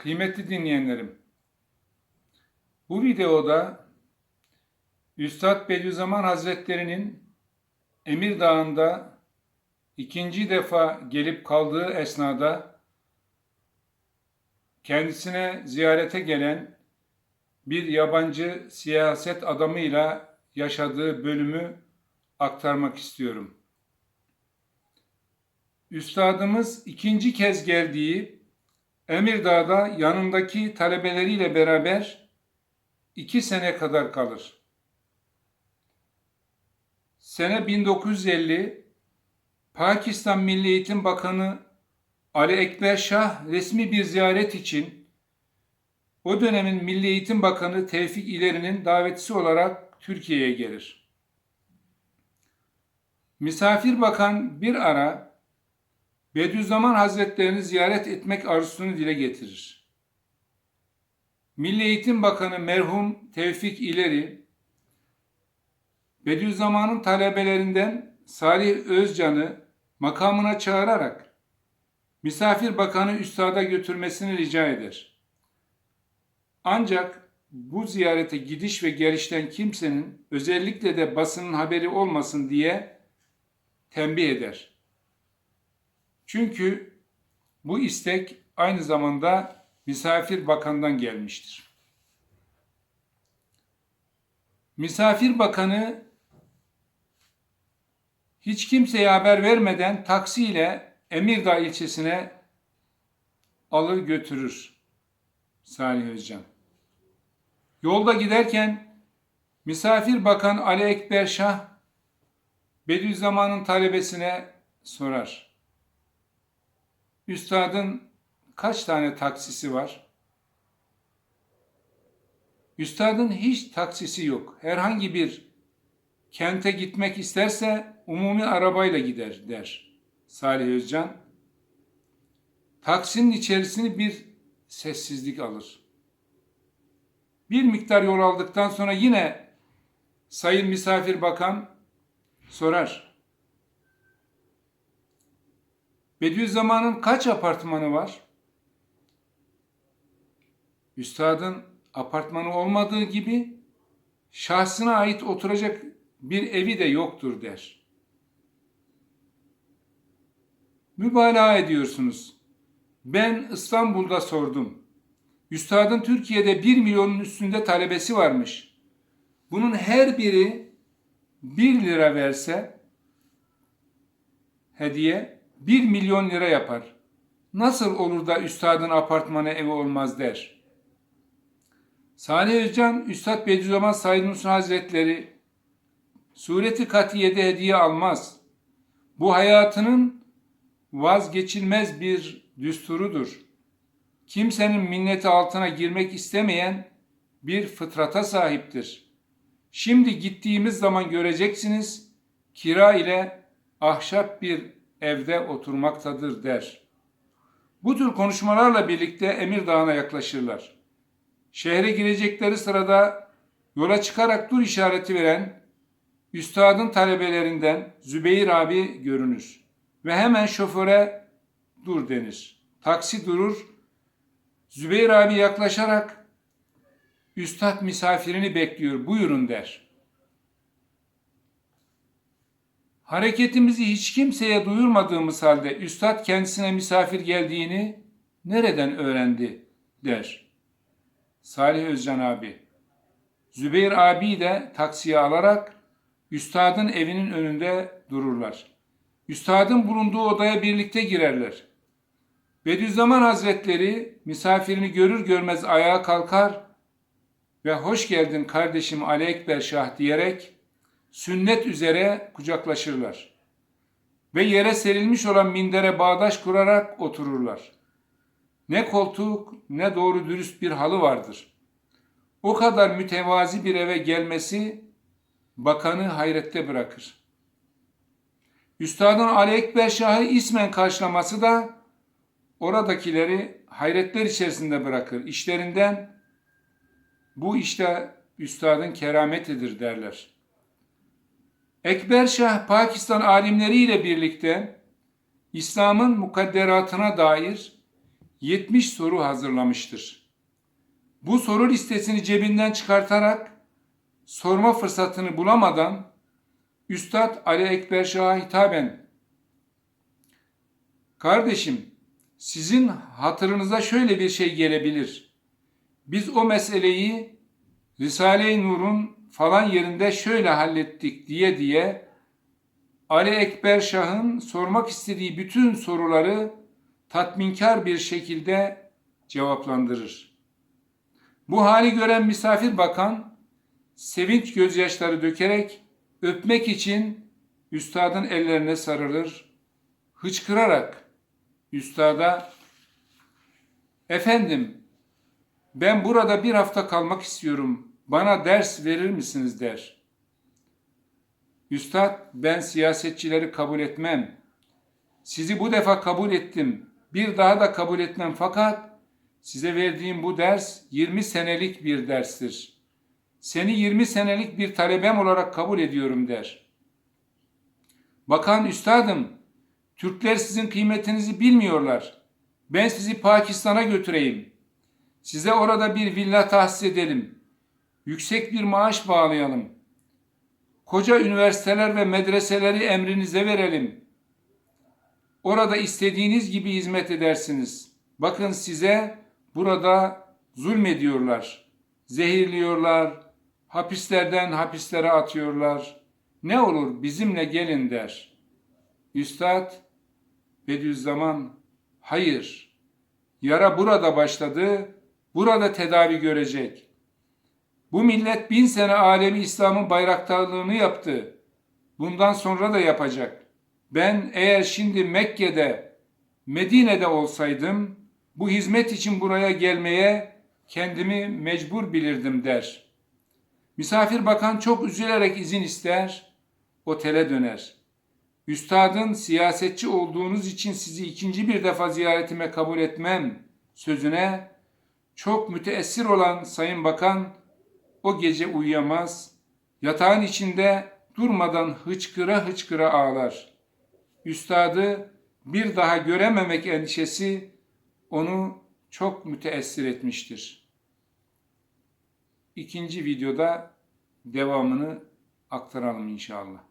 Kıymetli dinleyenlerim, bu videoda Üstad Bediüzzaman Hazretleri'nin Emir Dağı'nda ikinci defa gelip kaldığı esnada kendisine ziyarete gelen bir yabancı siyaset adamıyla yaşadığı bölümü aktarmak istiyorum. Üstadımız ikinci kez geldiği Emirdağ'da yanındaki talebeleriyle beraber iki sene kadar kalır. Sene 1950 Pakistan Milli Eğitim Bakanı Ali Ekber Şah resmi bir ziyaret için o dönemin Milli Eğitim Bakanı Tevfik İleri'nin davetçisi olarak Türkiye'ye gelir. Misafir bakan bir ara Bediüzzaman Hazretlerini ziyaret etmek arzusunu dile getirir. Milli Eğitim Bakanı merhum Tevfik İleri, Bediüzzaman'ın talebelerinden Salih Özcan'ı makamına çağırarak misafir bakanı üstada götürmesini rica eder. Ancak bu ziyarete gidiş ve gelişten kimsenin özellikle de basının haberi olmasın diye tembih eder. Çünkü bu istek aynı zamanda misafir bakandan gelmiştir. Misafir bakanı hiç kimseye haber vermeden taksiyle Emirdağ ilçesine alır götürür Salih Özcan. Yolda giderken misafir bakan Ali Ekber Şah Bediüzzaman'ın talebesine sorar. Üstadın kaç tane taksisi var? Üstadın hiç taksisi yok. Herhangi bir kente gitmek isterse umumi arabayla gider der Salih Özcan. Taksinin içerisini bir sessizlik alır. Bir miktar yol aldıktan sonra yine Sayın Misafir Bakan sorar. Bediüzzaman'ın kaç apartmanı var? Üstadın apartmanı olmadığı gibi şahsına ait oturacak bir evi de yoktur der. Mübalağa ediyorsunuz. Ben İstanbul'da sordum. Üstadın Türkiye'de bir milyonun üstünde talebesi varmış. Bunun her biri bir lira verse hediye bir milyon lira yapar. Nasıl olur da üstadın apartmanı evi olmaz der. Salih Özcan, Üstad Bediüzzaman Said Nursi Hazretleri sureti katiyede hediye almaz. Bu hayatının vazgeçilmez bir düsturudur. Kimsenin minneti altına girmek istemeyen bir fıtrata sahiptir. Şimdi gittiğimiz zaman göreceksiniz, kira ile ahşap bir evde oturmaktadır der. Bu tür konuşmalarla birlikte Emir Dağı'na yaklaşırlar. Şehre girecekleri sırada yola çıkarak dur işareti veren üstadın talebelerinden Zübeyir abi görünür ve hemen şoföre dur denir. Taksi durur. Zübeyir abi yaklaşarak üstad misafirini bekliyor buyurun der. Hareketimizi hiç kimseye duyurmadığımız halde üstad kendisine misafir geldiğini nereden öğrendi der. Salih Özcan abi. Zübeyir abi de taksiye alarak üstadın evinin önünde dururlar. Üstadın bulunduğu odaya birlikte girerler. Bediüzzaman Hazretleri misafirini görür görmez ayağa kalkar ve hoş geldin kardeşim Ali Ekber Şah diyerek sünnet üzere kucaklaşırlar. Ve yere serilmiş olan mindere bağdaş kurarak otururlar. Ne koltuk ne doğru dürüst bir halı vardır. O kadar mütevazi bir eve gelmesi bakanı hayrette bırakır. Üstadın Ali Ekber Şah'ı ismen karşılaması da oradakileri hayretler içerisinde bırakır. İşlerinden bu işte üstadın kerametidir derler. Ekber Şah Pakistan alimleriyle birlikte İslam'ın mukadderatına dair 70 soru hazırlamıştır. Bu soru listesini cebinden çıkartarak sorma fırsatını bulamadan Üstad Ali Ekber Şah'a hitaben Kardeşim, sizin hatırınıza şöyle bir şey gelebilir. Biz o meseleyi Risale-i Nur'un falan yerinde şöyle hallettik diye diye Ali Ekber Şah'ın sormak istediği bütün soruları tatminkar bir şekilde cevaplandırır. Bu hali gören misafir bakan sevinç gözyaşları dökerek öpmek için üstadın ellerine sarılır, hıçkırarak üstada Efendim ben burada bir hafta kalmak istiyorum. Bana ders verir misiniz der. Üstad ben siyasetçileri kabul etmem. Sizi bu defa kabul ettim. Bir daha da kabul etmem fakat size verdiğim bu ders 20 senelik bir derstir. Seni 20 senelik bir talebem olarak kabul ediyorum der. Bakan üstadım, Türkler sizin kıymetinizi bilmiyorlar. Ben sizi Pakistan'a götüreyim. Size orada bir villa tahsis edelim. Yüksek bir maaş bağlayalım. Koca üniversiteler ve medreseleri emrinize verelim. Orada istediğiniz gibi hizmet edersiniz. Bakın size burada zulmediyorlar. Zehirliyorlar. Hapislerden hapislere atıyorlar. Ne olur bizimle gelin der. Üstad Bediüzzaman hayır. Yara burada başladı. Burada tedavi görecek. Bu millet bin sene alemi İslam'ın bayraktarlığını yaptı. Bundan sonra da yapacak. Ben eğer şimdi Mekke'de, Medine'de olsaydım bu hizmet için buraya gelmeye kendimi mecbur bilirdim der. Misafir bakan çok üzülerek izin ister, otele döner. Üstadın siyasetçi olduğunuz için sizi ikinci bir defa ziyaretime kabul etmem sözüne çok müteessir olan Sayın Bakan o gece uyuyamaz, yatağın içinde durmadan hıçkıra hıçkıra ağlar. Üstadı bir daha görememek endişesi onu çok müteessir etmiştir. İkinci videoda devamını aktaralım inşallah.